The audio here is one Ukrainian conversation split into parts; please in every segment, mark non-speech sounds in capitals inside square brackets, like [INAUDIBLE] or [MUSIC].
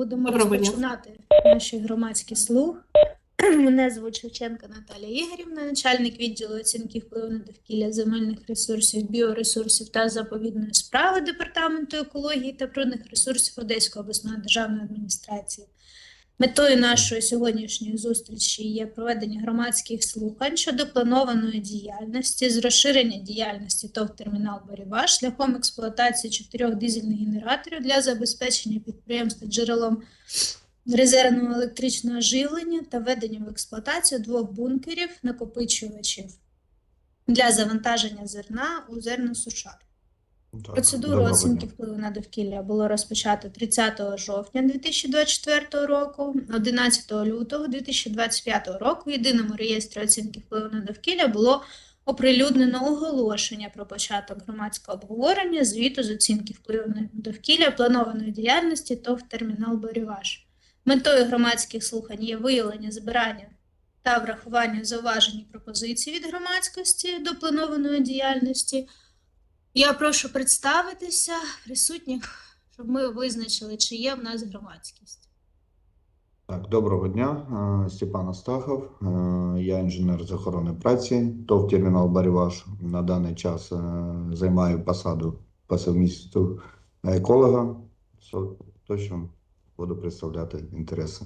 будемо Доброго дня. розпочинати наші громадські слух. [CLEARS THROAT] Мене звуть Шевченка Наталія Ігорівна, начальник відділу оцінки впливу на довкілля земельних ресурсів, біоресурсів та заповідної справи Департаменту екології та природних ресурсів Одеської обласної державної адміністрації. Метою нашої сьогоднішньої зустрічі є проведення громадських слухань щодо планованої діяльності з розширення діяльності ТОВ термінал Боріва шляхом експлуатації чотирьох дизельних генераторів для забезпечення підприємства джерелом резервного електричного живлення та введення в експлуатацію двох бункерів накопичувачів для завантаження зерна у зерносушар. Так, Процедуру оцінки впливу на довкілля було розпочато 30 жовтня 2024 року, 11 лютого 2025 року в єдиному реєстрі оцінки впливу на довкілля було оприлюднено оголошення про початок громадського обговорення звіту з оцінки впливу на довкілля планованої діяльності ТОВ термінал Боріваш. Метою громадських слухань є виявлення збирання та врахування зауважень і пропозицій від громадськості до планованої діяльності. Я прошу представитися присутніх, щоб ми визначили, чи є в нас громадськість. Так, доброго дня. Е, Степан Астахов. Е, Я інженер з охорони праці, ТОВ термінал Баріваш. На даний час е, займаю посаду по совмісту еколога. Точно буду представляти інтереси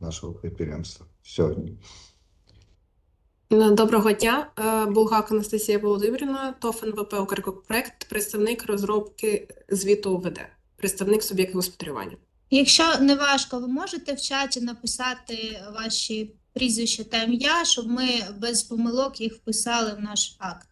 нашого підприємства сьогодні. Доброго дня, Е, Булгак Анастасія Володимирівна, ТОФ НВП «Укрекопроект», представник розробки звіту УВД, представник суб'єкту господарювання. Якщо не важко, ви можете в чаті написати ваші прізвища та ім'я, щоб ми без помилок їх вписали в наш акт.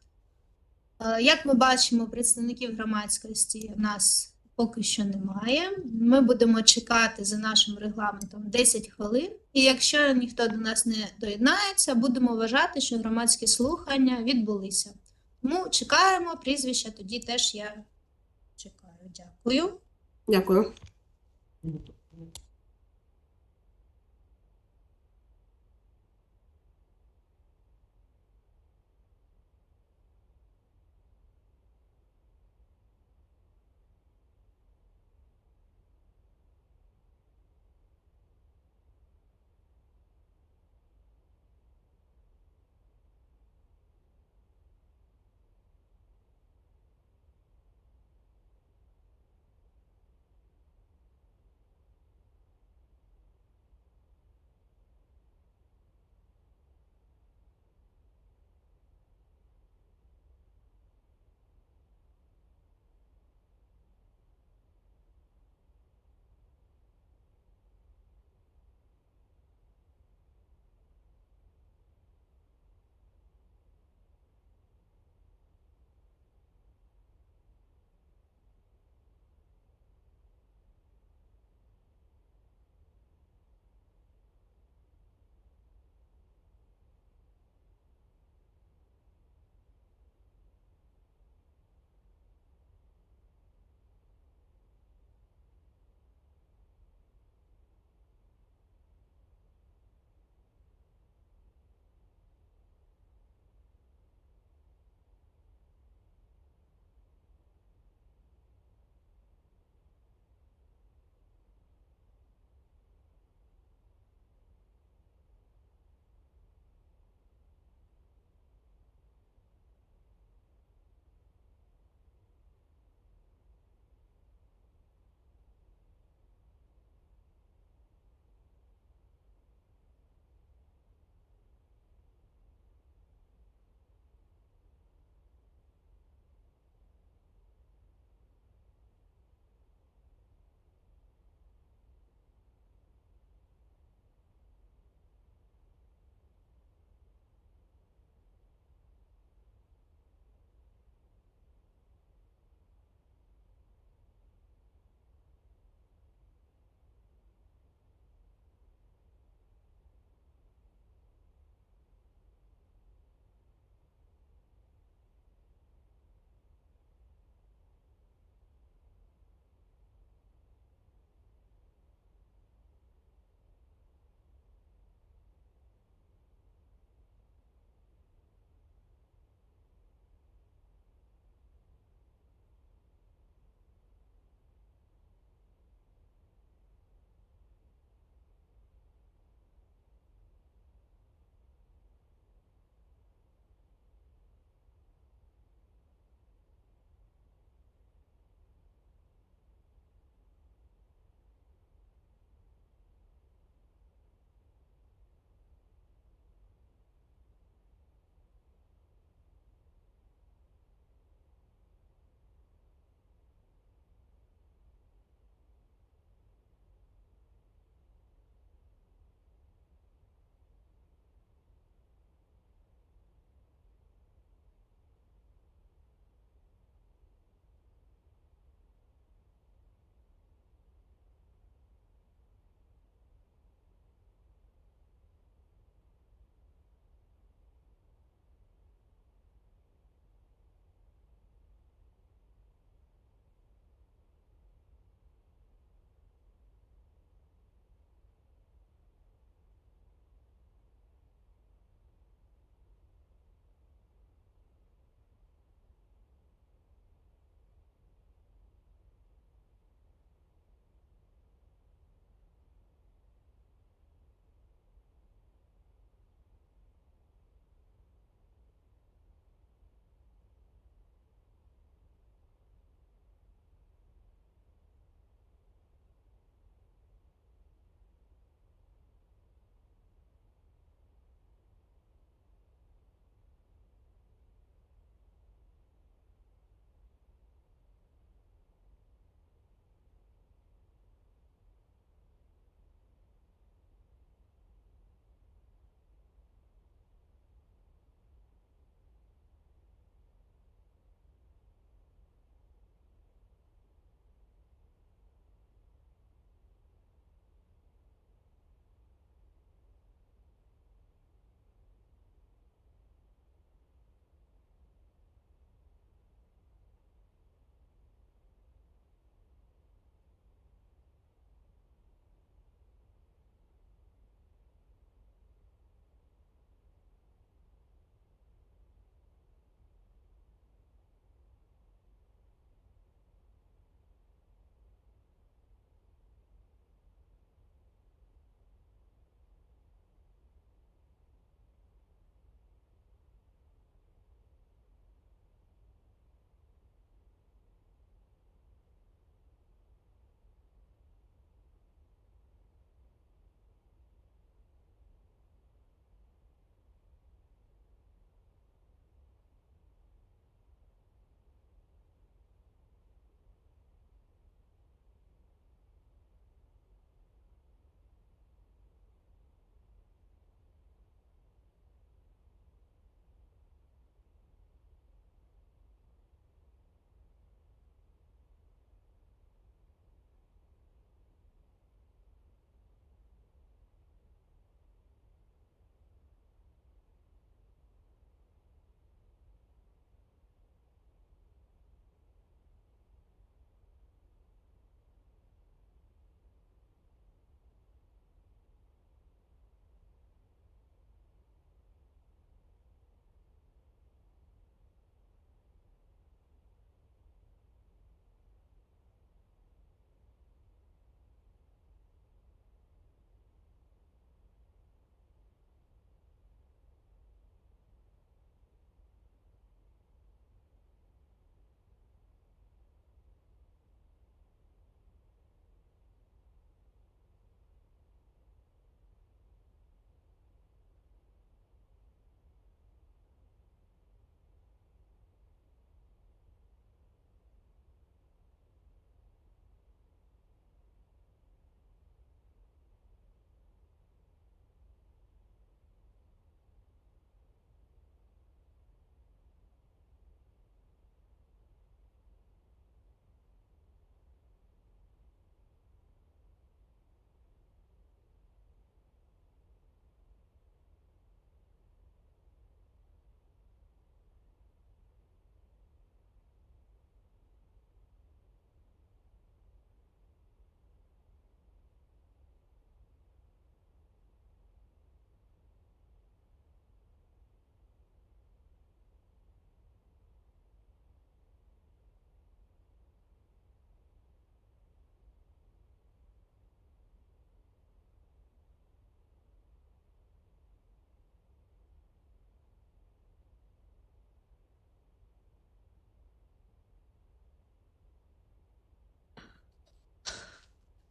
Е, Як ми бачимо, представників громадськості в нас поки що немає. Ми будемо чекати за нашим регламентом 10 хвилин. І якщо ніхто до нас не доєднається, будемо вважати, що громадські слухання відбулися. Тому чекаємо прізвища, тоді теж я чекаю. Дякую. Дякую.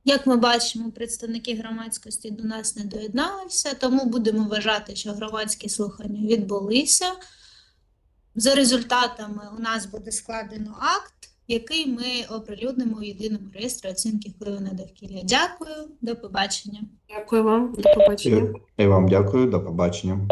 Як ми бачимо, представники громадськості до нас не доєдналися, тому будемо вважати, що громадські слухання відбулися. За результатами у нас буде складено акт, який ми оприлюднимо в єдиному реєстрі оцінки впливу на довкілля. Дякую, до побачення. Дякую вам, до побачення. І вам дякую, до побачення.